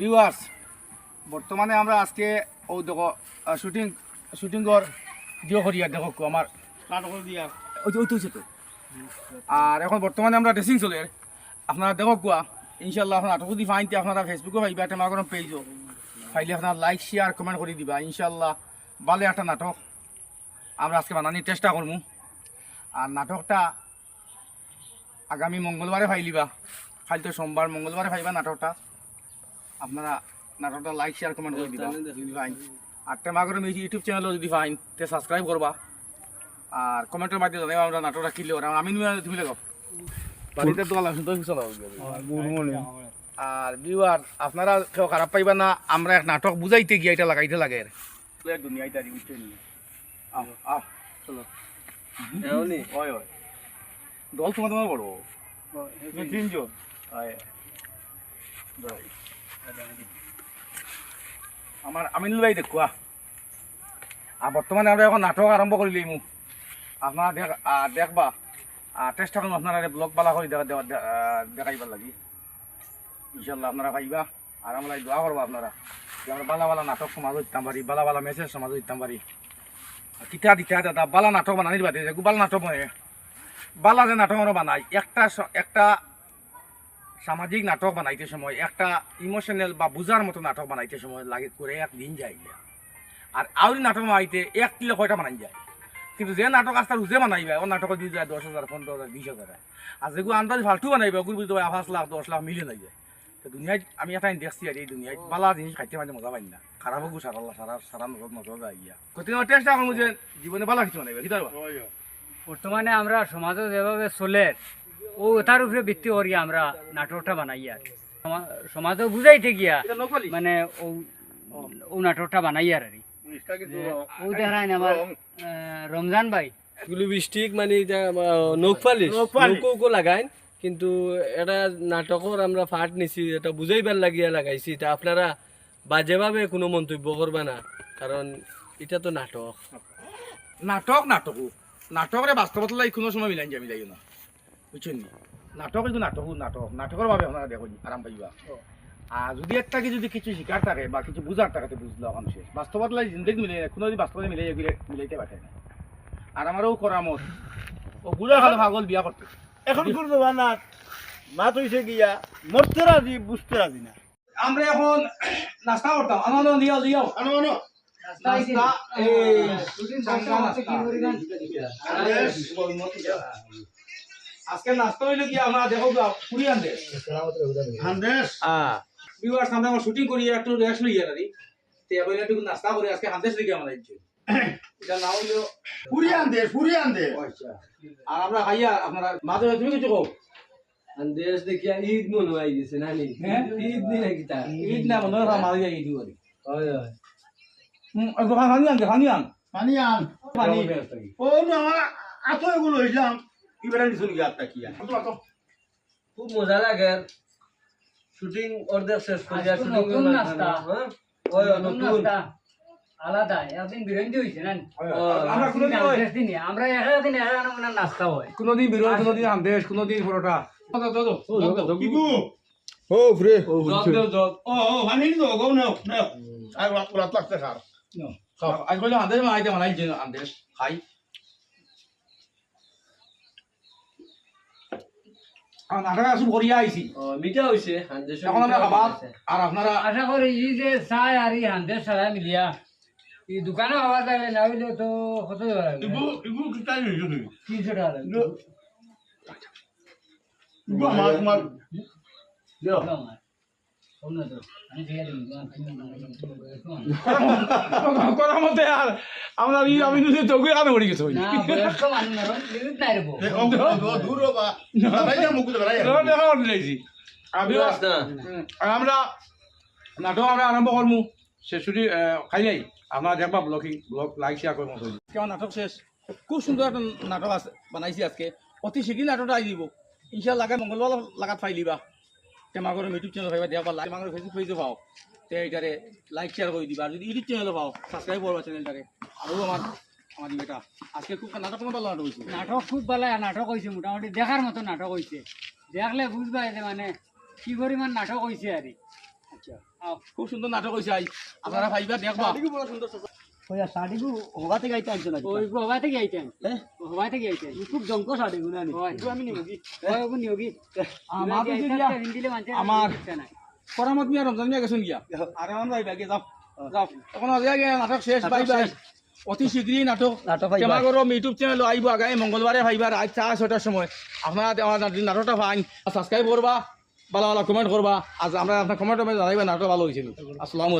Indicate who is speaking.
Speaker 1: Viewers বর্তমানে আমরা আজকে ও দেখো শুটিং শুটিংর দিও করিয়া দেখো আমার নাটক দিয়া। ওই তো ওই আর এখন বর্তমানে আমরা ড্রেসিং চলে। আপনারা দেখো কোয়া ইনশাল্লাহ আপনার নাটক যদি ফাইনতে আপনারা ফেসবুকে পাইবা টেমা করম পেজও ফাইলে আপনারা লাইক শেয়ার কমেন্ট করে দিবা ইনশাল্লাহ ভালো একটা নাটক। আমরা আজকে বানানির চেষ্টা করব। আর নাটকটা আগামী মঙ্গলবারে ফাইলিবা। ফাইল তো সোমবার মঙ্গলবারে ফাইবা নাটকটা। আপনারা নাটকটা লাইক শেয়ার কমেন্ট করে দিবা যদি ফাইন আর টেমাগরম ইউটিউব চ্যানেলও যদি ফাইন তে সাবস্ক্রাইব করবা। আর কমেন্টের মাধ্যমে জানাইবা আমরা নাটকটা ওরা আমি নিয়ে তুমি দেখো বাড়িতে তো আলাদা শুনতে কিছু আর ভিউয়ার আপনারা কেউ খারাপ পাইবা না আমরা এক নাটক বুঝাইতে গিয়ে এটা লাগাইতে লাগে। দুনিয়া এটা বুঝছেন আহ আহ চলো। হয় হয় দল তোমার তোমার বড়। তিনজন। হয় আমার আমিনুল ভাই দেখুয়া আর বর্তমানে আমরা এখন নাটক আরম্ভ করে দিই আপনারা দেখ দেখবা। চেষ্টা করুন আপনারা ব্লগ বালা করে দেখাইবার লাগি। ইনশাল্লাহ আপনারা পাইবা আর আমরা দোয়া করব আপনারা যে আমরা বালা বালা নাটক সমাজ হইতাম পারি বালা বালা মেসেজ সমাজ হইতাম পারি কিতা দিতা দাদা বালা নাটক বানানির বাদে বালা নাটক মানে বালা যে নাটক আমরা বানাই, একটা একটা সামাজিক নাটক বানাইতে সময়, একটা ইমোশনাল বা বুঝার মতো নাটক বানাইতে সময় লাগে করে এক দিন যায়। আর আউরি নাটক বানাইতে এক কিলো কয়টা বানাই যায়। কিন্তু যে নাটক আস্তা রুজে বানাইবে ও নাটক দিয়ে যায় দশ হাজার, পনেরো হাজার, বিশ হাজার। আর যেগুলো আন্দাজ ফালতু বানাইবে, ওগুলো বুঝতে পারে পাঁচ লাখ, দশ লাখ মিলিয়ন হয়ে যায়। তো দুনিয়ায় আমি এটা দেখছি আর এই দুনিয়ায় বালা জিনিস খাইতে মাঝে মজা পাই না। খারাপ হোক সারা সারা সারা নজর নজর যায় গিয়া। গতিকে চেষ্টা করব যে জীবনে বালা কিছু বানাইবে, কি
Speaker 2: বর্তমানে আমরা সমাজে যেভাবে চলে ও তার উপরে ভিত্তি করি আমরা নাটকটা বানাই আর সমা- সমাজে বুঝাইতে গিয়া মানে ও ও নাটকটা বানাই আর ও দেখায় আমার রমজান ভাই।
Speaker 3: বৃষ্টিক মানে এটা নখ পালিশ। নৌকো লাগাইন কিন্তু এটা নাটকর আমরা ফাট নিছি এটা বুঝাইবার লাগিয়া লাগাইছি। এটা আপনারা বাজেভাবে কোনো মন্তব্য করবা না। কারণ এটা তো নাটক।
Speaker 1: নাটক নাটক। নাটকরে বাস্তবত লাই কোনো সময় মিলাই যাবি যাই না। বুঝছেন নি? নাটক কিন্তু নাটক নাটক নাটকের ভাবে আপনারা দেখুন আরাম পাইবা আর যদি একটা কি যদি কিছু শিকার থাকে বা কিছু বুঝার থাকে তো বুঝলো মানুষের বাস্তবত লাই জিন্দগি মিলে কোনো যদি বাস্তবতা মিলে গেলে মিলাইতে পারে না আর আমারও করা মত ও বুড়া খালো পাগল বিয়া করতে
Speaker 4: এখন কোন জমানাত মাত হইছে গিয়া মরতে রাজি বুঝতে রাজি না।
Speaker 1: আমরা এখন নাস্তা করতাম। আনন্দ দিয়াও দিয়াও
Speaker 4: আনো আনো।
Speaker 1: নাস্তা এই চাঙ্গা নাস্তা। আজকে নাস্তা হইল কি? আমরা দেখো পুরি আনতে।
Speaker 4: হান্দেশ?
Speaker 1: ভিউয়ার্স আমরা শুটিং করি একটু রেস্ট লইয়া রারি তে এবার একটু নাস্তা করে আজকে হান্দেশ লিগে আমরা ইচ্ছে এটা না হইল
Speaker 4: পুরি আনদেশ পুরি আনদেশ।
Speaker 1: আচ্ছা। আর আমরা খাইয়া আপনারা মাঝে তুমি কিছু কও?
Speaker 3: দেশ দেখিয়া ঈদ মনে হয় গেছে না
Speaker 1: হ্যাঁ?
Speaker 3: ঈদ নি নাকি তা?
Speaker 1: ঈদ না মনে হয় মাঝে যাই ঈদ করি।
Speaker 3: হয় হয়।
Speaker 1: হুম আর দোকান খানি আনতে খানি আন।
Speaker 4: পানি আন।
Speaker 1: পানি
Speaker 4: ও না আতো এগুলো হইলাম। ইবেরা নিছুন গিয়া আত্মা কিয়া
Speaker 3: খুব মজা লাগে শুটিং অর্ধেক শেষ করিয়া শুটিং
Speaker 2: নাস্তা।
Speaker 3: হয়
Speaker 2: নতুন আলাদা একদিন বিরঞ্জি হয়েছে না
Speaker 1: আমরা কোনোদিন ওই
Speaker 2: আমরা একদিন একদিন নাস্তা হয়
Speaker 1: কোনোদিন পরোটা
Speaker 5: ও ফ্রে
Speaker 4: ও ও পানি তো গো নাও নাও আর রাত রাত লাগতে খার
Speaker 1: আজ কইলে হান্দেশ মাইতে মানাইছে হান্দেশ খাই নাটক আসুন করিয়া আইছি
Speaker 3: মিঠা হইছে
Speaker 1: এখন আমরা খাবার আর আপনারা
Speaker 2: আশা করি এই যে চাই আর এই হান্দের সারা মিলিয়া এই দোকানে খাওয়া যাবে না হইলে তো কত তিনশো টাকা লাগবে
Speaker 1: করার মধ্যে আর আমরা আমি নিজে চোখে পড়ে গেছে
Speaker 2: নাই
Speaker 1: আমরা নাটক আমরা আরম্ভ করমু। শেষ ছুটি খাইলাই আমরা দেখবা ব্লগিং ব্লগ লাইক শেয়ার করব কেমন নাটক শেষ। খুব সুন্দর একটা নাটক আছে বানাইছি আজকে। অতি শীঘ্রই নাটকটা আই দিব। ইনশাল্লাহ মঙ্গলবার লাগাত ফাই দিবা। টেমাগর ইউটিউব চ্যানেল পাইবা দেখবা লাইক টেমাগর ফেসবুক পেজও পাও তে এটারে লাইক শেয়ার করে দিবা। আর যদি ইউটিউব চ্যানেলও পাও সাবস্ক্রাইব করবা চ্যানেলটারে আরও আমার আমার এটা আজকে খুব নাটক কোনো ভালো নাটক হয়েছে
Speaker 2: নাটক খুব ভালো নাটক হয়েছে মোটামুটি। দেখার মতো নাটক হয়েছে দেখলে বুঝবা যে মানে কি পরিমাণ নাটক হয়েছে আর। কি।
Speaker 1: খুব সুন্দর নাটক হয়েছে আই। আপনারা ভাইবা দেখবা।
Speaker 4: শাড়িগু
Speaker 2: ওই
Speaker 4: হ্যাঁ খুব জঙ্ক শাড়িগু না আমি নিবি
Speaker 2: ওগুন নিয়োগী
Speaker 1: আমার দিয়া
Speaker 2: হিন্দিলে মানছে
Speaker 1: আমার করামত মিয়া রমজান মিয়া গেছেন গিয়া? আরে আমরা ভাইবা গিয়ে যাও। যাও। এখন আজ আগে নাটক শেষ বাই বাই। অতি শীঘ্রই নাটক।
Speaker 4: নাটক ভাইবা।
Speaker 1: কেমা ইউটিউব চ্যানেল আইব আগামী মঙ্গলবারে ভাইবার আজ চা ছটার সময়। আপনারা আমার নাটকটা ভাই সাবস্ক্রাইব করবা ভালো ভালো কমেন্ট করবা আজ আমরা আপনার কমেন্ট জানাইবা নাটক ভালো হয়েছিল আসসালামু